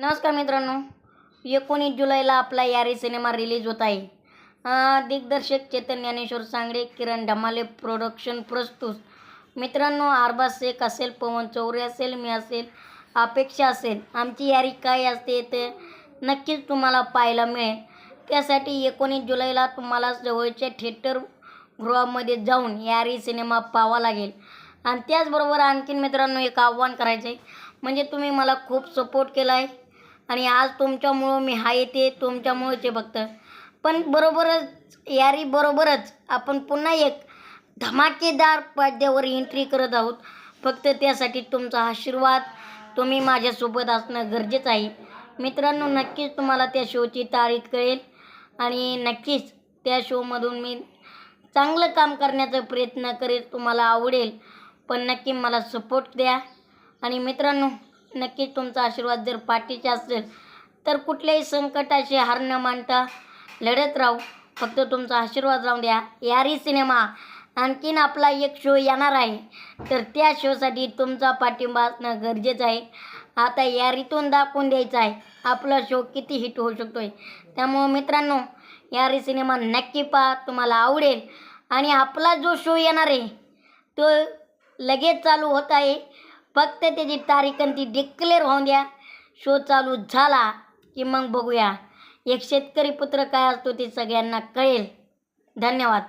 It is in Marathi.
नमस्कार मित्रांनो एकोणीस जुलैला आपला यारी सिनेमा रिलीज होत आहे. दिग्दर्शक चेतन ज्ञानेश्वर सांगडे किरण ढमाले प्रोडक्शन प्रस्तुत. मित्रांनो आरबाज शेख असेल पवन चौरे असेल मी असेल अपेक्षा असेल आमची यारी काय असते ते नक्कीच तुम्हाला पाहायला मिळेल. त्यासाठी एकोणीस जुलैला तुम्हाला जवळच्या थिएटर गृहामध्ये जाऊन यारी सिनेमा पाहावा लागेल. आणि त्याचबरोबर आणखीन मित्रांनो एक आव्हान करायचं आहे म्हणजे तुम्ही मला खूप सपोर्ट केला आहे आणि आज तुमच्यामुळं मी हा येते तुमच्यामुळंच आहे फक्त पण बरोबरच यारी बरोबरच आपण पुन्हा एक धमाकेदार पडद्यावर एंट्री करत आहोत. फक्त त्यासाठी तुमचा आशीर्वाद तुम्ही माझ्यासोबत असणं गरजेचं आहे. मित्रांनो नक्कीच तुम्हाला त्या शोची तारीख कळेल. आणि नक्कीच त्या शोमधून मी चांगलं काम करण्याचा प्रयत्न करेल तुम्हाला आवडेल. पण नक्की मला सपोर्ट द्या. आणि मित्रांनो नक्कीच तुमचा आशीर्वाद जर पाठीचे असेल तर कुठल्याही संकटाशी हार न मानता लढत राहू. फक्त तुमचा आशीर्वाद राहून द्या. यारी सिनेमा आणखीन आपला एक शो येणार आहे. तर त्या शोसाठी तुमचा पाठिंबा असणं गरजेचं आहे. आता यारीतून दाखवून द्यायचं आहे. आपला शो किती हिट होऊ शकतो आहे त्यामुळं मित्रांनो यारी सिनेमा नक्की पहा. तुम्हाला आवडेल. आणि आपला जो शो येणार आहे तो लगेच चालू होत आहे. फक्त त्याची तारीख आणि ती डिक्लेअर होऊन द्या. शो चालू झाला की मग बघूया. एक शेतकरी पुत्र काय असतो ते सगळ्यांना कळेल. धन्यवाद.